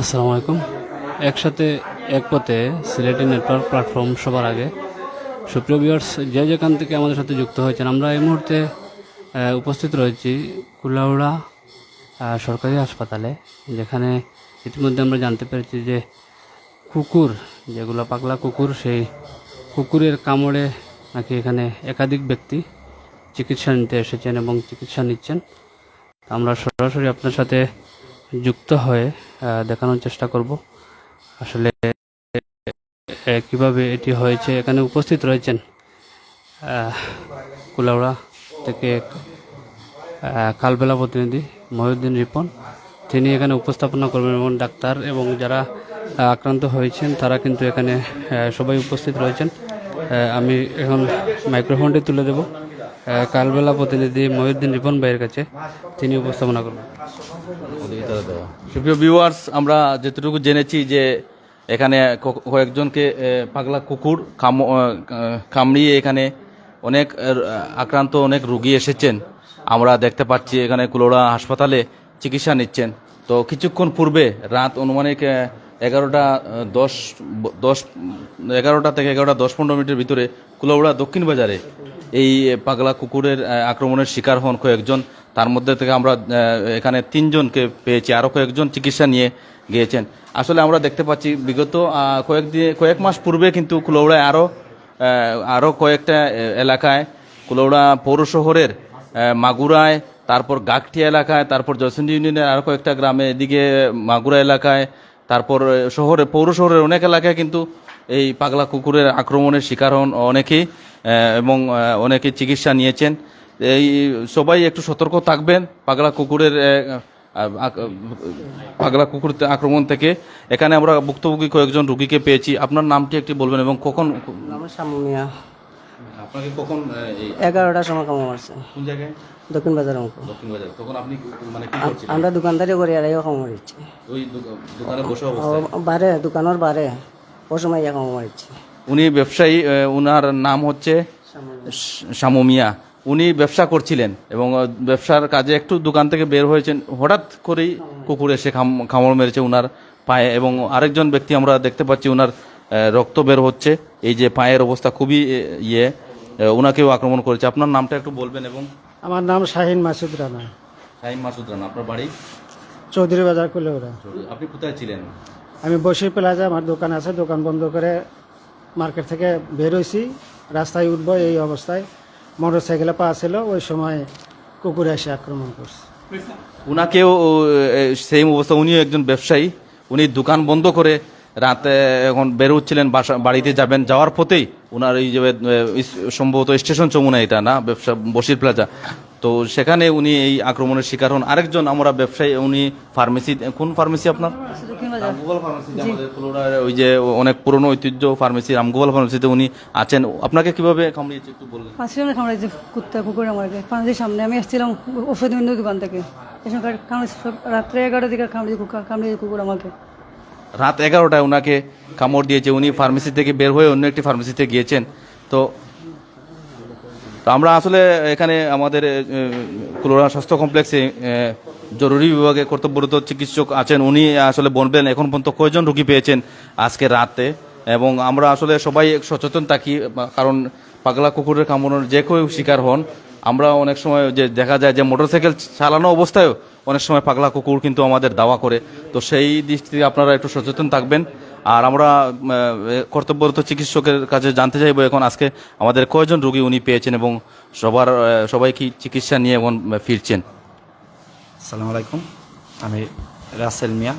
আসসালামু আলাইকুম। একসাথে এক পথে সিলেটি নেটওয়ার্ক প্ল্যাটফর্ম সবার আগে। সুপ্রিয় ভিউয়ার্স, যে যেখান থেকে আমাদের সাথে যুক্ত হয়েছেন, আমরা এই মুহূর্তে উপস্থিত রয়েছি কুলাউড়া সরকারি হাসপাতালে, যেখানে ইতিমধ্যে আমরা জানতে পেরেছি যে কুকুর, যেগুলো পাগলা কুকুর, সেই কুকুরের কামড়ে নাকি এখানে একাধিক ব্যক্তি চিকিৎসা নিতে এসেছেন এবং চিকিৎসা নিচ্ছেন। আমরা সরাসরি আপনার সাথে যুক্ত হয়ে দেখানোর চেষ্টা করব। আসলে কীভাবে এটি হয়েছে? এখানে উপস্থিত রয়েছেন কুলাউড়া থেকে কালবেলা প্রতিনিধি মহিউদ্দিন রিপন। তিনি এখানে উপস্থাপনা করবেন এবং ডাক্তার এবং যারা আক্রান্ত হয়েছেন, তারা কিন্তু এখানে সবাই উপস্থিত রয়েছেন। আমি এখন মাইক্রোফোনটি তুলে দেব। কালবেলা প্রতিনিধি মহিউদ্দিন রিপন ভাইয়ের কাছে তিনি উপস্থাপনা করবেন। সুপ্রিয় ভিউয়ার্স আমরা যেটুকু জেনেছি যে এখানে কয়েকজনকে পাগলা কুকুর কাম- কামড়িয়ে এখানে অনেক আক্রান্ত অনেক রুগী এসেছেন। আমরা দেখতে পাচ্ছি এখানে কুলোড়া হাসপাতালে চিকিৎসা নিচ্ছেন। তো কিছুক্ষণ পূর্বে রাত অনুমানিক এগারোটা দশ দশ, এগারোটা থেকে এগারোটা দশ পনেরো মিনিটের ভিতরে কুলোড়া দক্ষিণ বাজারে এই পাগলা কুকুরের আক্রমণের শিকার হন কয়েকজন। তার মধ্যে থেকে আমরা এখানে তিনজনকে পেয়েছি। আরও কয়েকজন চিকিৎসা নিয়ে গিয়েছেন। আসলে আমরা দেখতে পাচ্ছি, বিগত কয়েকদিন কয়েক মাস পূর্বে কিন্তু কুলৌড়ায় আরও আরও কয়েকটা এলাকায় কুলৌড়া পৌর শহরের মাগুরায়, তারপর গাকটিয়া এলাকায়, তারপর জয়সন্ডি ইউনিয়নের আরও কয়েকটা গ্রামে, এদিকে মাগুরা এলাকায়, তারপর শহরে, পৌর শহরের অনেক এলাকায় কিন্তু এই পাগলা কুকুরের আক্রমণের শিকার হন অনেকেই। এবং অনেকে চিকিৎসা নিয়েছেন। এই সবাই একটু সতর্ক থাকবেন পাগলা কুকুরের পাগলা কুকুর আক্রমণ থেকে। এখানে আমরা ভুক্তভোগী কয়েকজন রুগীকে পেয়েছি। আপনার নামটি একটি বলবেন এবং কখন আপনাকে কখন এগারোটার সময় কামো মারছে। কোন জায়গায়? দক্ষিণ বাজার অঙ্ক। দক্ষিণ বাজার। তখন আপনি মানে কি করছিলেন? আমরা দোকানদারি করি আর ওই দোকানে বসে বারে দোকানের বারে। ও সময় উনি ব্যবসায়ী উনার নাম হচ্ছে শামু মিয়া। উনি ব্যবসা করছিলেন এবং ব্যবসার কাজে একটু দোকান থেকে বের হয়েছেন। হঠাৎ করেই কুকুর এসে খাম- কামড় মেরেছে উনার পায়ে এবং আরেকজন ব্যক্তি আমরা দেখতে পাচ্ছি আহ, রক্ত বের হচ্ছে। এই যে পায়ের অবস্থা খুবই ইয়ে। আহ, উনাকেও আক্রমণ করেছে। আপনার নামটা একটু বলবেন এবং আমার নাম শাহিন মাসুদ রানা। শাহিম মাসুদ রানা আপনার বাড়ি? চৌধুরী বাজার কুলেওরা আপনি কোথায় ছিলেন? আমি বসি প্লাজা আমার দোকান আছে দোকান বন্ধ করে মার্কেট থেকে বের হয়েছি, রাস্তায় উঠবো এই অবস্থায়। মোটর সাইকেলে পা ছিল, ওই সময় কুকুর এসে আক্রমণ করছে। উনাকেও সেম অবস্থা, উনিও একজন ব্যবসায়ী। উনি দোকান বন্ধ করে রাতে এখন বেরোচ্ছিলেন বাসা, বাড়িতে যাবেন। যাওয়ার পথেই ওনার এই যে সম্ভবত স্টেশন চমুনা এটা না, ব্যবসা, বসির প্লাজা। তো সেখানে উনি এই আক্রমণের শিকার হন। আরেকজন আমরা ব্যবসায়ী উনি ফার্মেসি কোন ফার্মেসি আপনার? আমাদের ফুলুরার ওই যে অনেক পুরনো ঐতিহ্য ফার্মেসি রামগোপাল ফার্মেসিতে উনি আছেন। আপনাকে কীভাবে কামড়িয়েছে একটু বলবেন? পাঁচজন কামড়াইছে কুত্তা কুকুর আমাকে পাঁচের সামনে আমি এসেছিলাম ওষুধ অন্য দোকান থেকে। রাত্রে এগারোটার দিকে কামড়েছে কুকুর কামড়েছে কুকুর আমাকে। রাত এগারোটায় ওনাকে কামড় দিয়েছে। উনি ফার্মেসি থেকে বের হয়ে অন্য একটি ফার্মেসিতে গিয়েছেন। তো তো আমরা আসলে এখানে আমাদের কুলোরা স্বাস্থ্য কমপ্লেক্সে জরুরি বিভাগে কর্তব্যরত চিকিৎসক আছেন। উনি আসলে বলবেন, এখন পর্যন্ত কয়জন রুগী পেয়েছেন আজকে রাতে? এবং আমরা আসলে সবাই সচেতন থাকি কারণ পাগলা কুকুরের কামড়ের যে কেউ শিকার হন, আমরা অনেক সময় যে দেখা যায় যে মোটরসাইকেল চালানো অবস্থায়ও অনেক সময় পাগলা কুকুর কিন্তু আমাদের দাওয়া করে। তো সেই দৃষ্টি থেকে আপনারা একটু সচেতন থাকবেন। আর আমরা কর্তব্যরত চিকিৎসকের কাছে জানতে চাইব এখন আজকে আমাদের কয়জন রোগী উনি পেয়েছেন এবং সবার সবাই কি চিকিৎসা নিয়ে এখন ফিরছেন? আসসালামু আলাইকুম। আমি রাসেল মিয়া।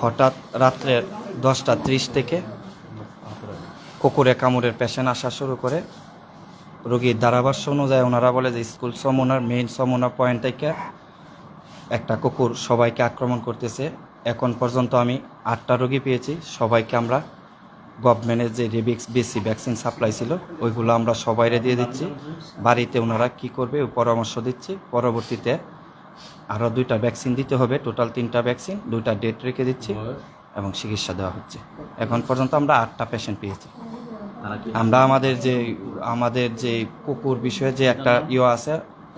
হঠাৎ রাত্রে দশটা ত্রিশ থেকে কুকুরে কামড়ের পেশেন্ট আসা শুরু করে। রোগীর ধারাভাষ্য অনুযায়ী ওনারা বলে যে, স্কুল সমুনার, মেইন সমুনা পয়েন্ট থেকে একটা কুকুর সবাইকে আক্রমণ করতেছে। এখন পর্যন্ত আমি আটটা রোগী পেয়েছি। সবাইকে আমরা গভর্নমেন্টের যে রেবিক্স বেসি ভ্যাকসিন সাপ্লাই ছিল ওইগুলো আমরা সবাইরে দিয়ে দিচ্ছি। বাড়িতে ওনারা কি করবে ওই পরামর্শ দিচ্ছি। পরবর্তীতে আরও দুইটা ভ্যাকসিন দিতে হবে। টোটাল তিনটা ভ্যাকসিন দুইটা ডেট রেখে দিচ্ছি এবং চিকিৎসা দেওয়া হচ্ছে। এখন পর্যন্ত আমরা আটটা পেশেন্ট পেয়েছি। আমরা আমাদের যে আমাদের যে কুকুর বিষয়ে যে একটা ইয়ে আছে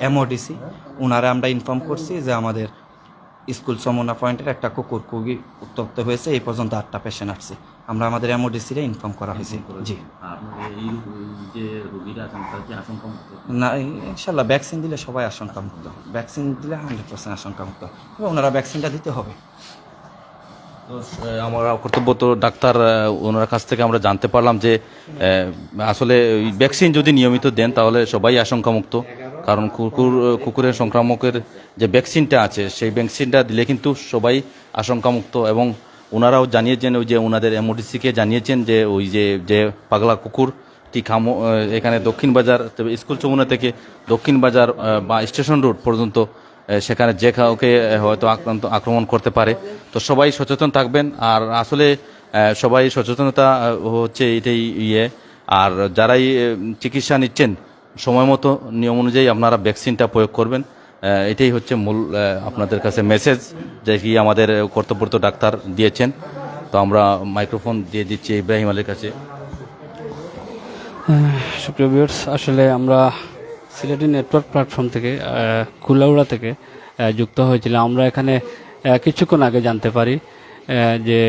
এমওডিসি ওনারা আমরা ইনফর্ম করছি যে আমাদের স্কুল সমনা পয়েন্টের একটা কুকুর খুবই উত্তপ্ত হয়েছে এই পর্যন্ত আটটা পেশেন্ট আসছে। আমরা আমাদের এমওডিসিরে ইনফর্ম করা হয়েছে। জি। এই যে রোগীরা আছেন তার না ইনশাল্লাহ ভ্যাকসিন দিলে সবাই আশঙ্কামুক্ত। ভ্যাকসিন দিলে হান্ড্রেড পার্সেন্ট আশঙ্কামুক্ত। তবে ওনারা ভ্যাকসিনটা দিতে হবে। আমার কর্তব্য তো ডাক্তার ওনার কাছ থেকে আমরা জানতে পারলাম যে আসলে ভ্যাকসিন যদি নিয়মিত দেন তাহলে সবাই আশঙ্কামুক্ত। কারণ কুকুর কুকুরের সংক্রামকের যে ভ্যাকসিনটা আছে সেই ভ্যাকসিনটা দিলে কিন্তু সবাই আশঙ্কামুক্ত এবং ওনারাও জানিয়েছেন ওই যে ওনাদের এমওডিসিকে জানিয়েছেন যে ওই যে যে পাগলা কুকুরটি খামো আহ, এখানে দক্ষিণ বাজার স্কুল চমুনা থেকে দক্ষিণ বাজার বা স্টেশন রোড পর্যন্ত সেখানে যে কাউকে হয়তো আক্রান্ত আক্রমণ করতে পারে। তো সবাই সচেতন থাকবেন আর আসলে সবাই সচেতনতা হচ্ছে এটাই ইয়ে। আর যারাই চিকিৎসা নিচ্ছেন সময় মতো নিয়ম অনুযায়ী আপনারা ভ্যাকসিনটা প্রয়োগ করবেন। এটাই হচ্ছে মূল আপনাদের কাছে মেসেজ যে কি আমাদের কর্তব্যরত ডাক্তার দিয়েছেন। তো আমরা মাইক্রোফোন দিয়ে দিচ্ছি ইব্রাহিম আলীর কাছে। সুপ্রিয় আসলে আমরা সিলেটি নেটওয়ার্ক প্ল্যাটফর্ম থেকে কুলাউড়া থেকে যুক্ত হয়েছিলাম। আমরা এখানে কিছুক্ষণ আগে জানতে পারি যে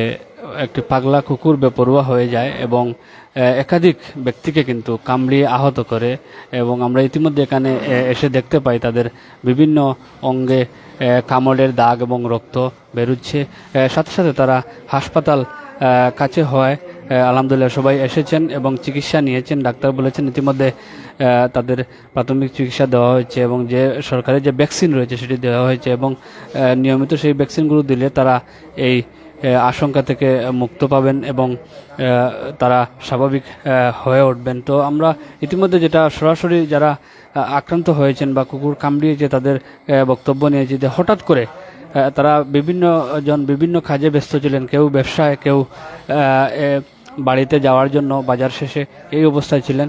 একটি পাগলা কুকুর বেপরোয়া হয়ে যায় এবং একাধিক ব্যক্তিকে কিন্তু কামড়িয়ে আহত করে এবং আমরা ইতিমধ্যে এখানে এসে দেখতে পাই তাদের বিভিন্ন অঙ্গে কামড়ের দাগ এবং রক্ত বেরুচ্ছে। সাথে সাথে তারা হাসপাতাল কাছে হয় আলহামদুলিল্লাহ সবাই এসেছেন এবং চিকিৎসা নিয়েছেন। ডাক্তার বলেছেন ইতিমধ্যে তাদের প্রাথমিক চিকিৎসা দেওয়া হয়েছে এবং যে সরকারি যে ভ্যাকসিন রয়েছে সেটি দেওয়া হয়েছে এবং নিয়মিত সেই ভ্যাকসিনগুলো দিলে তারা এই আশঙ্কা থেকে মুক্ত পাবেন এবং তারা স্বাভাবিক হয়ে উঠবেন। তো আমরা ইতিমধ্যে যেটা সরাসরি যারা আক্রান্ত হয়েছেন বা কুকুর কামড়িয়েছে তাদের বক্তব্য নিয়েছি যে হঠাৎ করে তারা বিভিন্ন জন বিভিন্ন কাজে ব্যস্ত ছিলেন। কেউ ব্যবসায়, কেউ বাড়িতে যাওয়ার জন্য বাজার শেষে এই অবস্থায় ছিলেন।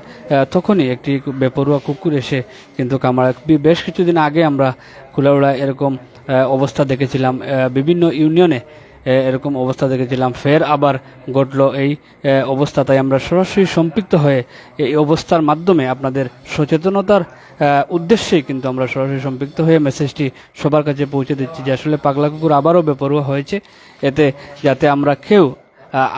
তখনই একটি বেপরুয়া কুকুর এসে কিন্তু কামড়া বেশ কিছুদিন আগে আমরা কুলাউড়া এরকম অবস্থা দেখেছিলাম। বিভিন্ন ইউনিয়নে এরকম অবস্থা দেখেছিলাম। ফের আবার ঘটলো এই অবস্থা। তাই আমরা সরাসরি সম্পৃক্ত হয়ে এই অবস্থার মাধ্যমে আপনাদের সচেতনতার উদ্দেশ্যেই কিন্তু আমরা সরাসরি সম্পৃক্ত হয়ে মেসেজটি সবার কাছে পৌঁছে দিচ্ছি যে আসলে পাগলা কুকুর আবারও বেপরোয়া হয়েছে। এতে যাতে আমরা কেউ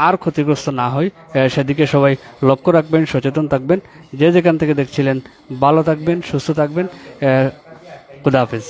আর ক্ষতিগ্রস্ত না হই সেদিকে সবাই লক্ষ্য রাখবেন সচেতন থাকবেন। যে যেখান থেকে দেখছিলেন ভালো থাকবেন সুস্থ থাকবেন। আহ, খুদা হাফেজ।